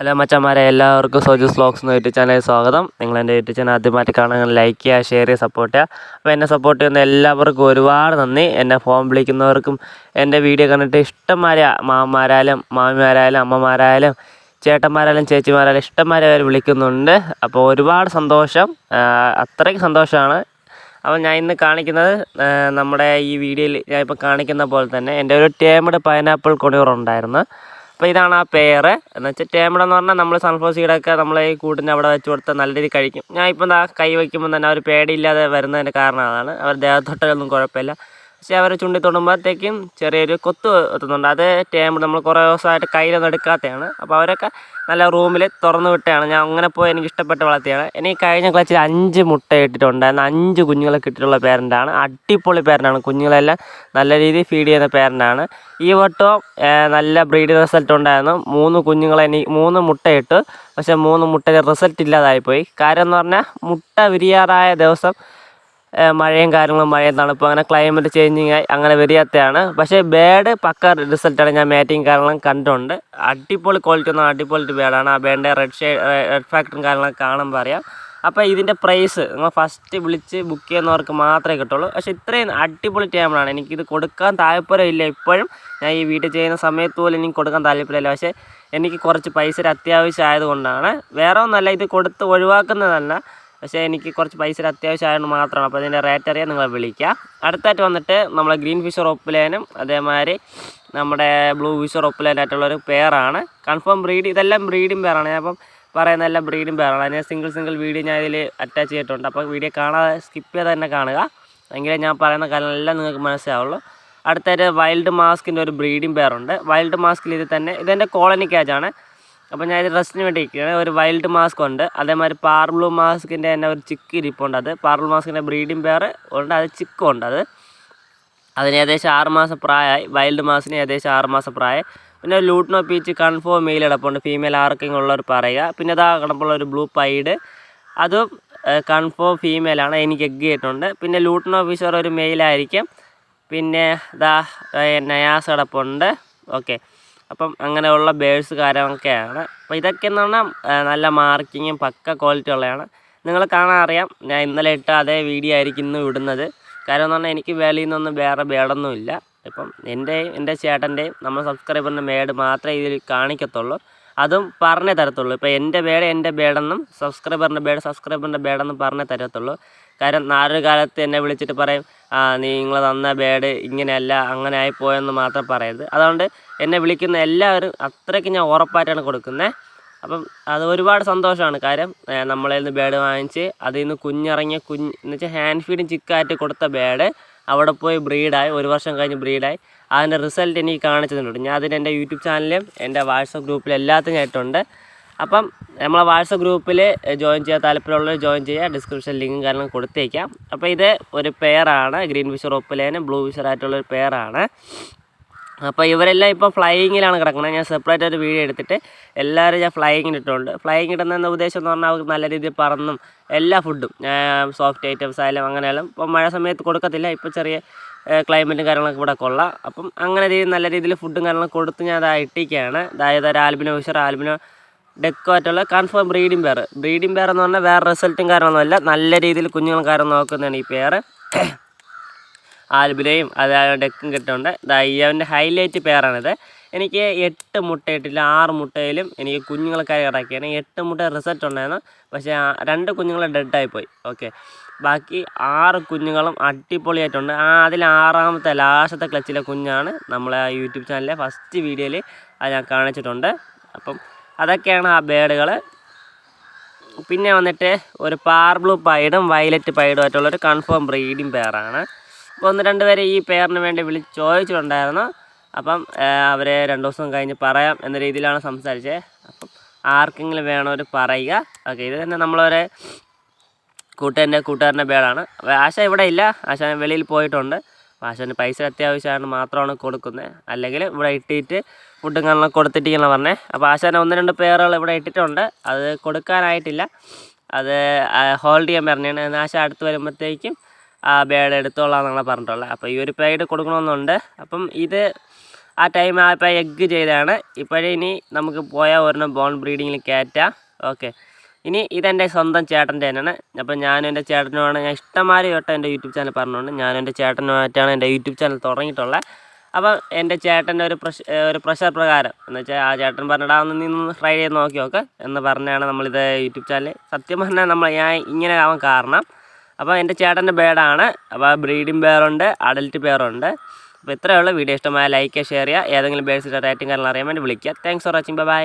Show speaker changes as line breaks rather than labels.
Hello മച്ചന്മാരെ എല്ലാവർക്കും Soju vlogs എന്ന യൂട്യൂബ് ചാനലിൽ സ്വാഗതം. നിങ്ങൾ എന്റെ യൂട്യൂബ് ചാനൽ ആദ്യമായിട്ട് കാണാൻ ലൈക്ക് ചെയ്യുക ഷെയർ ചെയ്യുക സപ്പോർട്ട് ചെയ്യുക. അപ്പോൾ എന്നെ സപ്പോർട്ട് ചെയ്യുന്ന എല്ലാവർക്കും ഒരുപാട് നന്ദി. എന്നെ ഫോൺ വിളിക്കുന്നവർക്കും എന്റെ വീഡിയോ കണ്ടിട്ട് ഇഷ്ടംമാരെ മാമന്മാരായാലും മാമിമാരായാലും അമ്മമാരായാലും ചേട്ടന്മാരായാലും ചേച്ചിമാരായാലും ഇഷ്ടംമാരെ അവർ വിളിക്കുന്നുണ്ട്. അപ്പോൾ ഒരുപാട് സന്തോഷം. അത്രയ്ക്ക് സന്തോഷമാണ്. അപ്പോൾ ഞാൻ ഇന്ന് കാണിക്കുന്നത് നമ്മുടെ ഈ വീഡിയോയിൽ ഞാൻ ഇപ്പോൾ കാണിക്കുന്ന പോലെ തന്നെ എന്റെ ഒരു ടേമഡ് പൈനാപ്പിൾ കൊണിയൂർ ഉണ്ടായിരുന്നു അപ്പോൾ ഇതാണ് ആ പേര് എന്ന് വെച്ചാൽ ടേമഡ് എന്ന് പറഞ്ഞാൽ നമ്മൾ സൺഫ്ലവർ സീഡൊക്കെ നമ്മൾ ഈ കൂട്ടിന്റെ അവിടെ വെച്ച് കൊടുത്താൽ നല്ല രീതിയിൽ കഴിക്കും. ഞാൻ ഇപ്പം ദാ കൈ വയ്ക്കുമ്പോൾ തന്നെ അവർ പേടിയില്ലാതെ വരുന്നതിന്റെ കാരണം അതാണ്. അവർ ദേഹത്തൊട്ടൊന്നും കുഴപ്പമില്ല. പക്ഷേ അവർ ചുണ്ടി തൊടുമ്പോഴത്തേക്കും ചെറിയൊരു കൊത്ത് എത്തുന്നുണ്ട്. അത് ടേമ്പ് നമ്മൾ കുറേ ദിവസമായിട്ട് കയ്യിലൊന്നും എടുക്കാത്തതാണ്. അപ്പോൾ അവരൊക്കെ നല്ല റൂമിൽ തുറന്നു വിട്ടതാണ്. ഞാൻ അങ്ങനെ പോയി എനിക്ക് ഇഷ്ടപ്പെട്ട് വളർത്തിയാണ് എനിക്ക് കഴിഞ്ഞ ക്ലാസ്സിൽ അഞ്ച് മുട്ട ഇട്ടിട്ടുണ്ടായിരുന്നു. അഞ്ച് കുഞ്ഞുങ്ങളെ കിട്ടിയിട്ടുള്ള പേരന്റാണ്. അടിപൊളി പേരന്റാണ്. കുഞ്ഞുങ്ങളെല്ലാം നല്ല രീതിയിൽ ഫീഡ് ചെയ്യുന്ന പേരന്റാണ്. ഈ വട്ടവും നല്ല ബ്രീഡ് റിസൾട്ട് ഉണ്ടായിരുന്നു. മൂന്ന് കുഞ്ഞുങ്ങളെ എനിക്ക് മൂന്ന് മുട്ട ഇട്ടു. പക്ഷേ മൂന്ന് മുട്ടയിൽ റിസൾട്ട് ഇല്ലാതായിപ്പോയി. കാര്യം എന്ന് പറഞ്ഞാൽ മുട്ട വിരിയാറായ ദിവസം മഴയും കാര്യങ്ങളും മഴയും തണുപ്പും അങ്ങനെ ക്ലൈമറ്റ് ചേഞ്ചിങ് ആയി അങ്ങനെ വരികത്തെയാണ് പക്ഷേ ബേഡ് പക്ക റിസൾട്ടാണ് ഞാൻ മാറ്റിങ് കാര്യങ്ങളും കണ്ടിട്ടുണ്ട്. അടിപൊളി ക്വാളിറ്റി ഒന്നും അടിപൊളി ബേഡാണ് ആ ബേഡിന്റെ റെഡ് ഷെയ്ഡ് റെഡ് ഫാക്ടറും കാര്യങ്ങളും കാണുമ്പോൾ അറിയാം. അപ്പോൾ ഇതിന്റെ പ്രൈസ് നിങ്ങൾ ഫസ്റ്റ് വിളിച്ച് ബുക്ക് ചെയ്യുന്നവർക്ക് മാത്രമേ കിട്ടുള്ളൂ. പക്ഷേ ഇത്രയും അടിപൊളി ടൈമാണ് എനിക്കിത് കൊടുക്കാൻ താല്പര്യമില്ല ഇപ്പോഴും. ഞാൻ ഈ വീട്ടിൽ ചെയ്യുന്ന സമയത്ത് പോലും എനിക്ക് കൊടുക്കാൻ താല്പര്യമില്ല പക്ഷേ എനിക്ക് കുറച്ച് പൈസ അത്യാവശ്യം ആയതുകൊണ്ടാണ് വേറെ ഒന്നല്ല ഇത് കൊടുത്ത് ഒഴിവാക്കുന്നതല്ല. പക്ഷേ എനിക്ക് കുറച്ച് പൈസ അത്യാവശ്യം ആയതുകൊണ്ട് മാത്രമാണ് അപ്പോൾ ഇതിന്റെ റേറ്റ് അറിയാൻ നിങ്ങളെ വിളിക്കാം അടുത്തായിട്ട് വന്നിട്ട് നമ്മളെ ഗ്രീൻ ഫിഷർ ഒപ്പിലേനും അതേമാതിരി നമ്മുടെ ബ്ലൂ ഫിഷർ ഒപ്പിലേനായിട്ടുള്ള ഒരു കൺഫേം ബ്രീഡ് ഇതെല്ലാം ബ്രീഡും പെയറാണ് ഞാൻ അപ്പം പറയുന്ന എല്ലാം ബ്രീഡും പെയറാണ് അതിന് സിംഗിൾ സിംഗിൾ വീഡിയോ ഞാൻ ഇതിൽ അറ്റാച്ച് ചെയ്തിട്ടുണ്ട്. അപ്പോൾ വീഡിയോ കാണാതെ സ്കിപ്പ് ചെയ്ത് തന്നെ കാണുക. എങ്കിലേ ഞാൻ പറയുന്ന കാര്യങ്ങളെല്ലാം നിങ്ങൾക്ക് മനസ്സിലാവുള്ളൂ. അടുത്തായിട്ട് വൈൽഡ് മാസ്കിന്റെ ഒരു ബ്രീഡിംഗ് പെയറുണ്ട് വൈൽഡ് മാസ്കിൽ ഇത് തന്നെ ഇതെന്റെ കോളനി ക്യാച്ചാണ് അപ്പോൾ ഞാൻ റെസ്റ്റിന് വേണ്ടി ഇരിക്കുകയാണ്. ഒരു വൈൽഡ് മാസ്ക് ഉണ്ട്. അതേമാതിരി പാർബ്ലൂ മാസ്കിന്റെ തന്നെ ഒരു ചിക്ക് ഇരിപ്പുണ്ട് അത്. പാർബ്ലൂ മാസ്കിന്റെ ബ്രീഡിംഗ് പേർ ഉണ്ട്. അത് ചിക്കും ഉണ്ട് അത്. അതിന് ഏകദേശം ആറ് മാസം പ്രായമായി. വൈൽഡ് മാസിന് ഏകദേശം ആറ് മാസം പ്രായം പിന്നെ ലൂട്ടിനോ പീച്ച് കൺഫേം മെയിൽ കിടപ്പുണ്ട്. ഫീമെയിൽ ആർക്കെങ്കിലും ഉള്ളവർ പറയുക. പിന്നെ ഇതാ കിടപ്പുള്ള ഒരു ബ്ലൂ പൈഡ് അതും കൺഫേം ഫീമെയിലാണ് എനിക്ക് എഗ് ചെയ്തിട്ടുണ്ട് പിന്നെ ലൂട്ടിനോ ഫിഷർ ഒരു മെയിലായിരിക്കും പിന്നെ ഇതാ നയാസ് കിടപ്പുണ്ട്. ഓക്കെ അപ്പം അങ്ങനെയുള്ള ബേഴ്സ് കാര്യങ്ങളൊക്കെയാണ്. അപ്പോൾ ഇതൊക്കെ എന്ന് പറഞ്ഞാൽ നല്ല മാർക്കിങ്ങും പക്ക ക്വാളിറ്റി ഉള്ളതാണ്. നിങ്ങൾ കാണാൻ അറിയാം ഞാൻ ഇന്നലെ ഇട്ട അതേ വീഡിയോ ആയിരിക്കും ഇന്ന് വിടുന്നത് കാരണം എന്ന് പറഞ്ഞാൽ എനിക്ക് വേലയിൽ നിന്നൊന്നും വേറെ ബേഡൊന്നുമില്ല ഇപ്പം എന്റെയും എന്റെ ചേട്ടന്റെയും നമ്മൾ സബ്സ്ക്രൈബറിന്റെ മേഡ് മാത്രമേ ഇതിൽ കാണിക്കത്തുള്ളൂ. അതും പറഞ്ഞേ തരത്തുള്ളൂ. ഇപ്പോൾ എന്റെ ബേഡ് എന്റെ ബേഡെന്നും സബ്സ്ക്രൈബറിന്റെ ബേഡ് സബ്സ്ക്രൈബറിന്റെ ബേഡെന്നും പറഞ്ഞേ തരത്തുള്ളൂ. കാരണം നാലൊരു കാലത്ത് എന്നെ വിളിച്ചിട്ട് പറയും നിങ്ങൾ തന്ന ബേഡ് ഇങ്ങനെയല്ല അങ്ങനെ ആയിപ്പോയെന്ന് മാത്രം പറയരുത്. അതുകൊണ്ട് എന്നെ വിളിക്കുന്ന എല്ലാവരും അത്രയ്ക്ക് ഞാൻ ഉറപ്പായിട്ടാണ് കൊടുക്കുന്നത് അപ്പം അത് ഒരുപാട് സന്തോഷമാണ്. കാര്യം നമ്മളിൽ നിന്ന് ബേഡ് വാങ്ങിച്ച് അതിൽ നിന്ന് കുഞ്ഞിറങ്ങിയ കുഞ്ഞ് എന്ന് വെച്ചാൽ ഹാൻഡ് ഫീഡും ചിക്കായിട്ട് കൊടുത്ത ബേഡ് അവിടെ പോയി ബ്രീഡായി ഒരു വർഷം കഴിഞ്ഞ് ബ്രീഡായി. അതിന്റെ റിസൾട്ട് എനിക്ക് കാണിച്ചു തന്നിട്ടുണ്ട് ഞാൻ അതിന് എന്റെ യൂട്യൂബ് ചാനലിലും എന്റെ വാട്സപ്പ് ഗ്രൂപ്പിലും എല്ലാത്തിനും ആയിട്ടുണ്ട് അപ്പം നമ്മളെ വാട്സപ്പ് ഗ്രൂപ്പിൽ ജോയിൻ ചെയ്യാൻ താല്പര്യമുള്ളവർ ജോയിൻ ചെയ്യുക. ഡിസ്ക്രിപ്ഷൻ ലിങ്കും കാരണം കൊടുത്തേക്കാം. അപ്പോൾ ഇത് ഒരു പെയറാണ് ഗ്രീൻ ഫിഷർ ഒപ്പിലേനും ബ്ലൂ ഫിഷർ ആയിട്ടുള്ള ഒരു പെയറാണ് അപ്പോൾ ഇവരെല്ലാം ഇപ്പോൾ ഫ്ലൈയിങ്ങിലാണ് കിടക്കുന്നത് ഞാൻ സെപ്പറേറ്റ് ഒരു വീഡിയോ എടുത്തിട്ട് എല്ലാവരും ഞാൻ ഫ്ലൈയിങ്ങിൽ ഇട്ടിട്ടുണ്ട്. ഫ്ലൈയിങ് ഇടുന്ന ഉദ്ദേശം എന്ന് പറഞ്ഞാൽ അവർക്ക് നല്ല രീതിയിൽ പറന്നും എല്ലാ ഫുഡും സോഫ്റ്റ് ഐറ്റംസ് ആയാലും അങ്ങനെയാലും ഇപ്പോൾ മഴ സമയത്ത് കൊടുക്കത്തില്ല. ഇപ്പോൾ ചെറിയ ക്ലൈമറ്റും കാര്യങ്ങളൊക്കെ ഇവിടെ കൊള്ളാം. അപ്പം അങ്ങനെ രീതിയിൽ നല്ല രീതിയിൽ ഫുഡും കാര്യങ്ങളും കൊടുത്ത് ഞാൻ അത് ഇട്ടിരിക്കുകയാണ്. അതായത് ഒരു albino fischer albino ഡെക്കോറ്റുള്ള confirm breeding pair breeding pair എന്ന് പറഞ്ഞാൽ വേറെ റിസൾട്ടും കാര്യമൊന്നുമല്ല നല്ല രീതിയിൽ കുഞ്ഞുങ്ങളും കാര്യം നോക്കുന്നതാണ് ഈ പെയർ ആൽബിനയും അതായത് ഡെക്കും കിട്ടുന്നുണ്ട് അവന്റെ ഹൈലൈറ്റ് പെയറാണിത് എനിക്ക് എട്ട് മുട്ടയിട്ടില്ല ആറ് മുട്ടയിലും എനിക്ക് കുഞ്ഞുങ്ങളൊക്കെ ഇറക്കിയാണ്. എട്ട് മുട്ട റിസൾട്ട് ഉണ്ടായിരുന്നു. പക്ഷേ രണ്ട് കുഞ്ഞുങ്ങൾ ഡെഡായിപ്പോയി ഓക്കെ. ബാക്കി ആറ് കുഞ്ഞുങ്ങളും അടിപൊളിയായിട്ടുണ്ട്. ആ അതിൽ ആറാമത്തെ ലാസ്റ്റത്തെ ക്ലച്ചിലെ കുഞ്ഞാണ് നമ്മളെ ആ യൂട്യൂബ് ചാനലിലെ ഫസ്റ്റ് വീഡിയോയിൽ അത് ഞാൻ കാണിച്ചിട്ടുണ്ട്. അപ്പം അതൊക്കെയാണ് ആ ബേഡുകൾ. പിന്നെ വന്നിട്ട് ഒരു പാർബ്ലൂ പൈഡും വയലറ്റ് പൈഡും ആയിട്ടുള്ളൊരു കൺഫേം ബ്രീഡിംഗ് പെയറാണ് അപ്പോൾ ഒന്ന് രണ്ട് പേരെ ഈ പേരിന് വേണ്ടി വിളിച്ച് ചോദിച്ചിട്ടുണ്ടായിരുന്നു. അപ്പം അവരെ രണ്ട് ദിവസം കഴിഞ്ഞ് പറയാം എന്ന രീതിയിലാണ് സംസാരിച്ചത് അപ്പം ആർക്കെങ്കിലും വേണവർ പറയുക. ഓക്കെ ഇത് തന്നെ നമ്മളൊരു കൂട്ടുകാരന്റെ കൂട്ടുകാരന്റെ പേരാണ്. ആശ ഇവിടെ ഇല്ല. ആശ വെളിയിൽ പോയിട്ടുണ്ട്. ആശാന് പൈസ അത്യാവശ്യമാണ് മാത്രമാണ് കൊടുക്കുന്നത് അല്ലെങ്കിൽ ഇവിടെ ഇട്ടിട്ട് ഫുഡും കാണാൻ കൊടുത്തിട്ടിങ്ങനെ പറഞ്ഞേ. അപ്പോൾ ആശാന്റെ ഒന്ന് രണ്ട് പേരുകൾ ഇവിടെ ഇട്ടിട്ടുണ്ട്. അത് കൊടുക്കാനായിട്ടില്ല. അത് ഹോൾഡ് ചെയ്യാൻ പറഞ്ഞാണ് ആശ അടുത്ത് വരുമ്പോഴത്തേക്കും ബേഡ് എടുത്തോളാം എന്നാണ് പറഞ്ഞിട്ടുള്ളത്. അപ്പോൾ ഈ ഒരു പേഡ് കൊടുക്കണമെന്നുണ്ട്. അപ്പം ഇത് ആ ടൈം ആയപ്പോൾ എഗ്ഗ് ചെയ്തതാണ്. ഇപ്പോഴേ ഇനി നമുക്ക് പോയാൽ ഒരെണ്ണം ബോൺ ബ്രീഡിങ്ങിൽ കയറ്റാം. ഓക്കെ ഇനി ഇതെന്റെ സ്വന്തം ചേട്ടന്റെ തന്നെയാണ്. അപ്പോൾ ഞാനും എന്റെ ചേട്ടനുമാണ്. ഞാൻ ഇഷ്ടംമാരി വട്ടം എന്റെ യൂട്യൂബ് ചാനൽ പറഞ്ഞുകൊണ്ട് ഞാനും എന്റെ ചേട്ടനുമായിട്ടാണ് എന്റെ യൂട്യൂബ് ചാനൽ തുടങ്ങിയിട്ടുള്ളത്. അപ്പം എന്റെ ചേട്ടന്റെ ഒരു പ്രഷ ഒരു പ്രഷർ പ്രകാരം എന്ന് വെച്ചാൽ ആ ചേട്ടൻ പറഞ്ഞിടാ നീ ഒന്ന് ട്രൈ ചെയ്ത് നോക്കി നോക്ക് എന്ന് പറഞ്ഞാണ് നമ്മളിത് യൂട്യൂബ് ചാനൽ സത്യം പറഞ്ഞാൽ നമ്മൾ ഞാൻ ഇങ്ങനെ ആവാൻ കാരണം. അപ്പോൾ എന്റെ ചേട്ടന്റെ ബേഡാണ് അപ്പോൾ ബ്രീഡിംഗ് ബേറുണ്ട് അഡൽറ്റ് ബേറുണ്ട് അപ്പോൾ ഇത്രയേ ഉള്ളൂ. വീഡിയോ ഇഷ്ടമായ ലൈക്ക് ഷെയർ ചെയ്യുക. ഏതെങ്കിലും ബേഡ്സിന്റെ റേറ്റിംഗ് കാര്യങ്ങൾ അറിയാൻ വേണ്ടി വിളിക്കുക. Thanks for watching bye